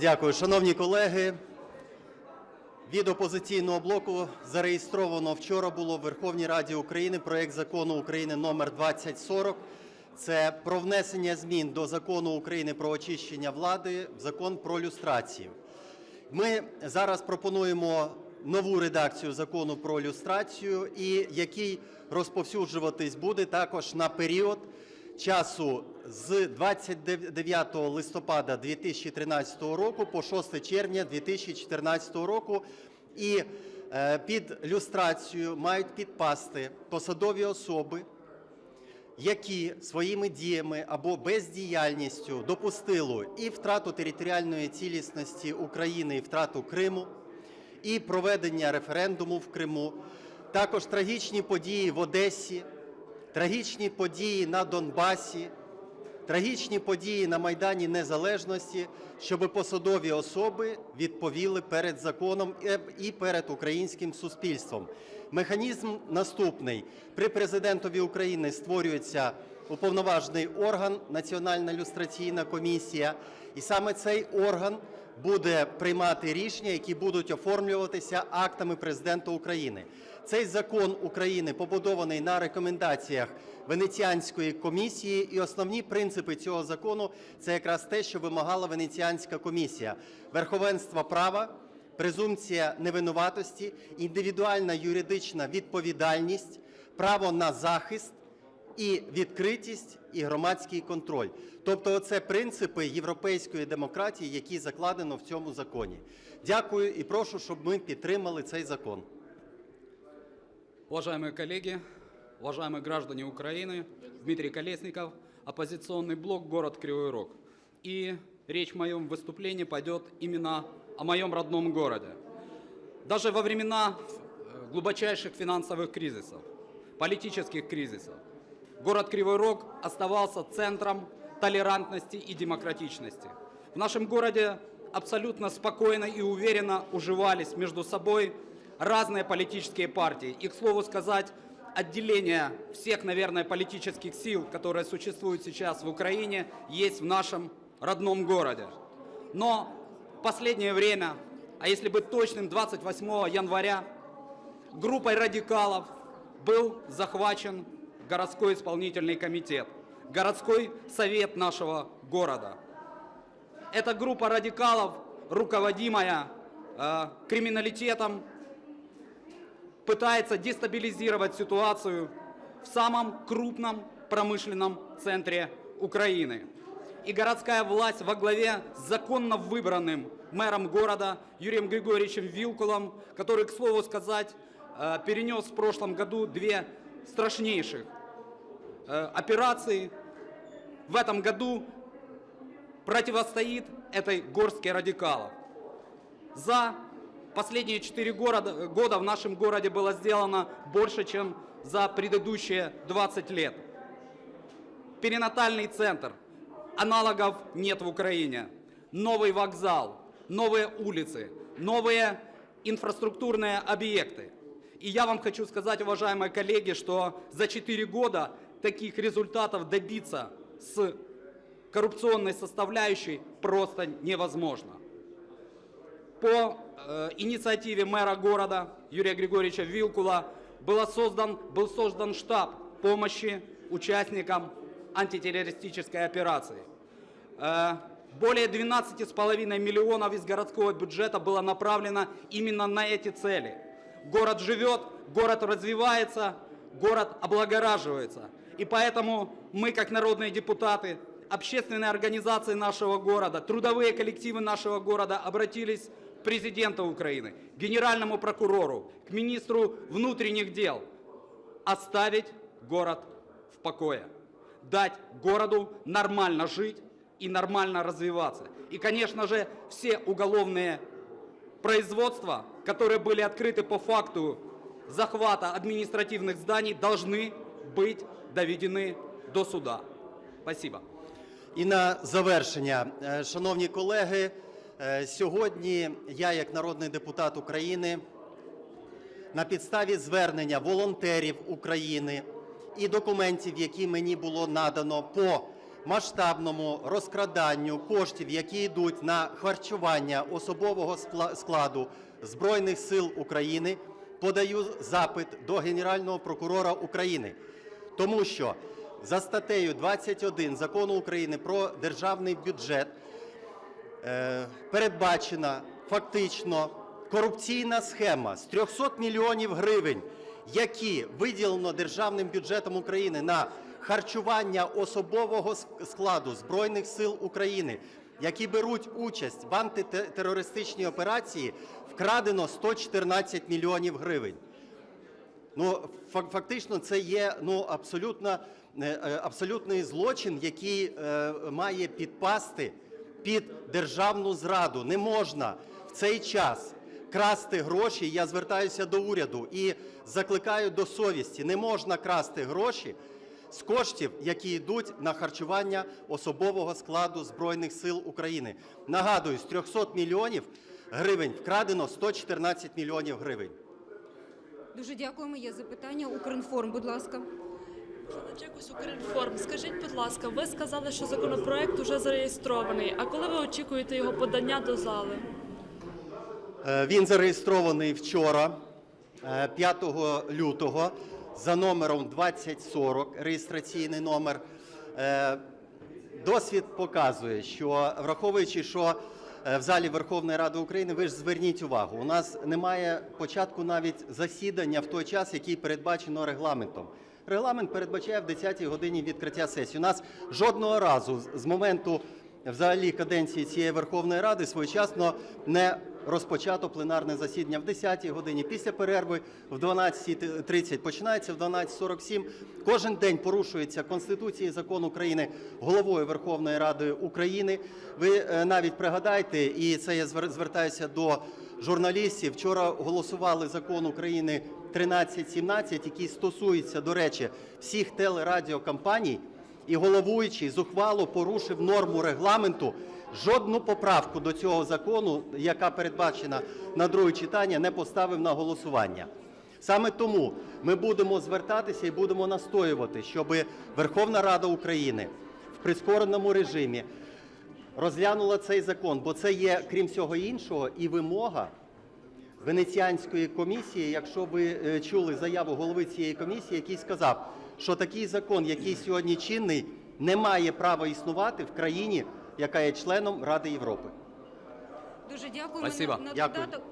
Дякую, шановні колеги. Від опозиційного блоку зареєстровано вчора було в Верховній Раді України проект закону України номер 2040. Це про внесення змін до закону України про очищення влади закон про люстрацію. Ми зараз пропонуємо нову редакцію закону про люстрацію, і який розповсюджуватись буде також на період часу з 29 листопада 2013 року по 6 червня 2014 року. І е, під люстрацію мають підпасти посадові особи, які своїми діями або бездіяльністю допустили і втрату територіальної цілісності України, і втрату Криму, і проведення референдуму в Криму, також трагічні події в Одесі, трагічні події на Донбасі, трагічні події на Майдані Незалежності, щоб посадові особи відповіли перед законом е, і перед українським суспільством. Механізм наступний: при президентові України створюється уповноважений орган Національна люстраційна комісія, і саме цей орган буде приймати рішення, які будуть оформлюватися актами президента України. Цей закон України побудований на рекомендаціях Венеціанської комісії, і основні принципи цього закону це якраз те, що вимагала Венеціанська комісія: верховенство права, презумпція невинуватості, індивідуальна юридична відповідальність, право на захист і відкритість, і громадський контроль. Тобто, це принципи європейської демократії, які закладено в цьому законі. Дякую і прошу, щоб ми підтримали цей закон. Уважаемые коллеги, уважаемые граждане Украины, Дмитрий Колесников, оппозиционный блок «Город Кривой Рог». И речь в моем выступлении пойдет именно о моем родном городе. Даже во времена э, глубочайших финансовых кризисов, политических кризисов, город Кривой Рог оставался центром толерантности и демократичности. В нашем городе абсолютно спокойно и уверенно уживались между собой разные политические партии. И, к слову сказать, отделение всех, наверное, политических сил, которые существуют сейчас в Украине, есть в нашем родном городе. Но в последнее время, а если быть точным, 28 января, группой радикалов был захвачен городской исполнительный комитет, городской совет нашего города. Эта группа радикалов, руководимая э, криминалитетом, пытается дестабилизировать ситуацию в самом крупном промышленном центре Украины. И городская власть во главе с законно выбранным мэром города Юрием Григорьевичем Вилкулом, который, к слову сказать, э, перенес в прошлом году две страшнейших э, операции. В этом году противостоит этой горстке радикалов. За последние четыре города- года в нашем городе было сделано больше, чем за предыдущие 20 лет. Перинатальный центр. Аналогов нет в Украине. Новый вокзал, новые улицы, новые инфраструктурные объекты. И я вам хочу сказать, уважаемые коллеги, что за 4 года таких результатов добиться с коррупционной составляющей просто невозможно. По э, инициативе мэра города Юрия Григорьевича Вилкула было создан, был создан штаб помощи участникам антитеррористической операции. Э, более 12,5 миллионов из городского бюджета было направлено именно на эти цели. Город живет, город развивается, город облагораживается. И поэтому мы, как народные депутаты, общественные организации нашего города, трудовые коллективы нашего города обратились к президенту Украины, к генеральному прокурору, к министру внутренних дел оставить город в покое, дать городу нормально жить и нормально развиваться. И, конечно же, все уголовные производства, которые были открыты по факту захвата административных зданий, должны быть доведены до суда. Спасибо. І на завершення, Е, шановні колеги, е, сьогодні я, як народний депутат України, на підставі звернення волонтерів України і документів, які мені було надано по масштабному розкраданню коштів, які йдуть на харчування особового спла- складу Збройних сил України, подаю запит до Генерального прокурора України. Тому що за статтею 21 Закону України про державний бюджет е, передбачена фактично корупційна схема з 300 мільйонів гривень, які виділено державним бюджетом України на харчування особового складу Збройних сил України, які беруть участь в антитерористичній операції, вкрадено 114 мільйонів гривень. Ну, фак- фактично, це є ну, абсолютно, е, е, абсолютний злочин, який е, має підпасти під державну зраду. Не можна в цей час красти гроші. Я звертаюся до уряду і закликаю до совісті. Не можна красти гроші з коштів, які йдуть на харчування особового складу Збройних сил України. Нагадую, з 300 мільйонів гривень вкрадено 114 мільйонів гривень. Дуже дякуємо. Є запитання. Укрінформ, будь ласка. Чекус Укрінформ. Скажіть, будь ласка, ви сказали, що законопроект уже зареєстрований. А коли ви очікуєте його подання до зали? Е, Він зареєстрований вчора, 5 лютого, за номером 2040, реєстраційний номер. Е, Досвід показує, що враховуючи, що е, в залі Верховної Ради України, ви ж зверніть увагу, у нас немає початку навіть засідання в той час, який передбачено регламентом. Регламент передбачає в 10-й годині відкриття сесії. У нас жодного разу з моменту взагалі каденції цієї Верховної Ради своєчасно не розпочато пленарне засідання в 10-й годині. Після перерви в 12.30 починається в 12.47. Кожен день порушується Конституція і закон України головою Верховної Ради України. Ви е, навіть пригадайте, і це я звер- звертаюся до журналістів. Вчора голосували закон України 1317, який стосується, до речі, всіх телерадіокомпаній і головуючий зухвало порушив норму регламенту. Жодну поправку до цього закону, яка передбачена на друге читання, не поставив на голосування. Саме тому ми будемо звертатися і будемо настоювати, щоб Верховна Рада України в прискореному режимі розглянула цей закон, бо це є, крім всього іншого, і вимога Венеціанської комісії, якщо ви е, чули заяву голови цієї комісії, який сказав, що такий закон, який сьогодні чинний, не має права існувати в країні, яка є членом Ради Європи. Дуже дякую. Спасибо. На, додаток